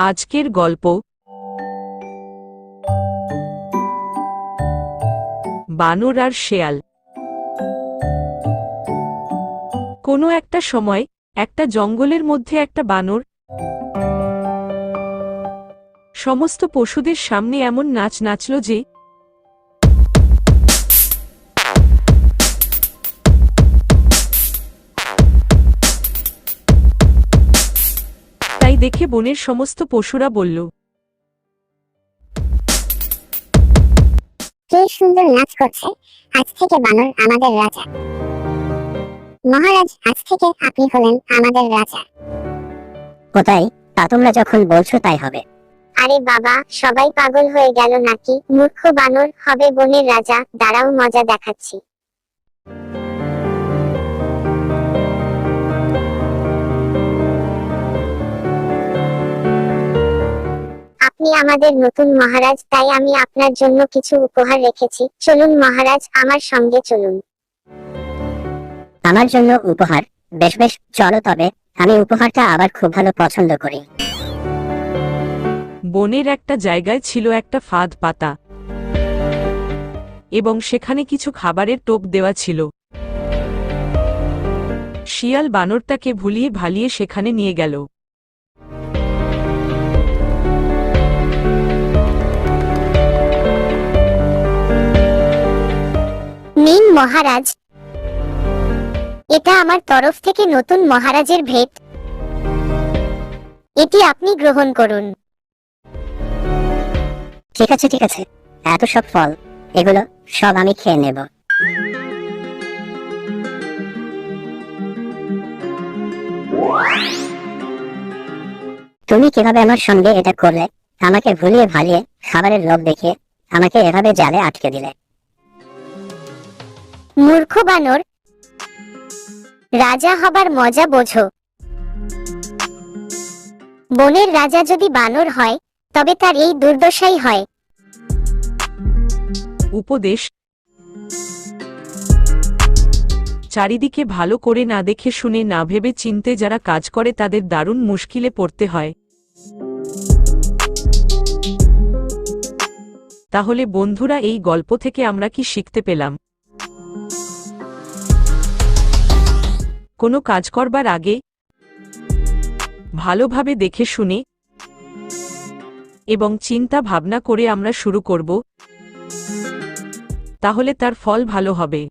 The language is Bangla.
আজকের গল্প। বানর আর শেয়াল। কোনো একটা সময় একটা জঙ্গলের মধ্যে একটা বানর সমস্ত পশুদের সামনে এমন নাচ নাচল যে দেখে বনের সমস্ত পশুরা বলল কি সুন্দর নাচ করছে। আজ থেকে বানর আমাদের রাজা। মহারাজ আজ থেকে আপনি হলেন আমাদের রাজা। কোথায়? তা তোমরা যখন বলছো তাই হবে। আরে বাবা সবাই পাগল হয়ে গেল নাকি? মূর্খ বানর হবে বনের রাজা দাঁড়াও মজা দেখাচ্ছি। আপনি আমাদের নতুন মহারাজ তাই আমি আপনার জন্য কিছু উপহার রেখেছি। চলুন মহারাজ আমার সঙ্গে চলুন। আমার জন্য উপহার? বেশ বেশ চলো তবে। আমি উপহারটা আবার খুব ভালো পছন্দ করি। বনের একটা জায়গায় ছিল একটা ফাঁদ পাতা। এবং সেখানে কিছু খাবারের টোপ দেওয়া ছিল। শিয়াল বানরটাকে ভুলিয়ে ভালিয়ে সেখানে নিয়ে গেল। মহারাজ। এটা আমার তরফ থেকে নতুন মহারাজের ভেট। এটি আপনি গ্রহণ করুন। ঠিক আছে ঠিক আছে। এত সব ফল, এগুলো সব আমি খেয়ে নেব। তুমি কীভাবে আমার সঙ্গে এটা করলে? আমাকে ভুলিয়ে ভালিয়ে খাবারের লোভ দেখিয়ে আমাকে এভাবে জালে আটকে দিলে। মূর্খ বানর। রাজা হবার মজা বোঝো। বনের রাজা যদি বানর হয়, তবে তার এই দুর্দশাই হয়। উপদেশ। চারিদিকে ভালো করে না দেখে শুনে না ভেবে চিনতে যারা কাজ করে তাদের দারুণ মুশকিলে পড়তে হয়। তাহলে বন্ধুরা, এই গল্প থেকে আমরা কি শিখতে পেলাম? কোনো কাজ করবার আগে ভালোভাবে দেখে শুনে এবং চিন্তা ভাবনা করে আমরা শুরু করব, তাহলে তার ফল ভালো হবে।